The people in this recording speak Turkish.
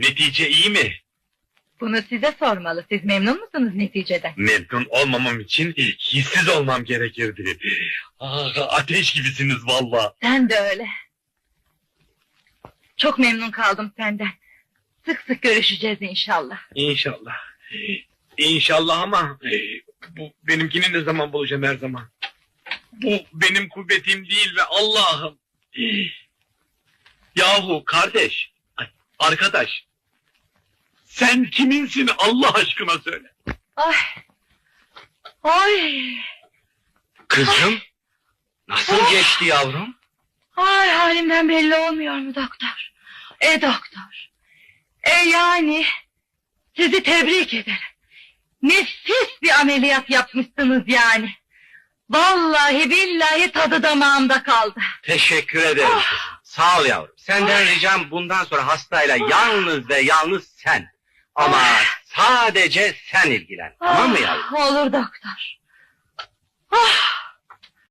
Netice iyi mi? Bunu size sormalı. Siz memnun musunuz neticeden? Memnun olmamam için hissiz olmam gerekirdi. Ah, ateş gibisiniz valla. Sen de öyle. Çok memnun kaldım senden. Sık sık görüşeceğiz inşallah. İnşallah. İnşallah ama bu benimkini ne zaman bulacağım her zaman? Bu benim kuvvetim değil ve Allah'ım. Yahu kardeş, arkadaş. Sen kiminsin Allah aşkına söyle. Ay. Ay. Kızım, nasıl geçti yavrum? Ay halimden belli olmuyor mu doktor? E doktor. E yani sizi tebrik ederim. Nefis bir ameliyat yapmışsınız yani. Vallahi billahi tadı damağımda kaldı. Teşekkür ederim kızım. Sağ ol yavrum. Senden ricam bundan sonra hastayla yalnız ve yalnız sen. Ama sadece sen ilgilen. Tamam mı yavrum? Ah, Olur doktor.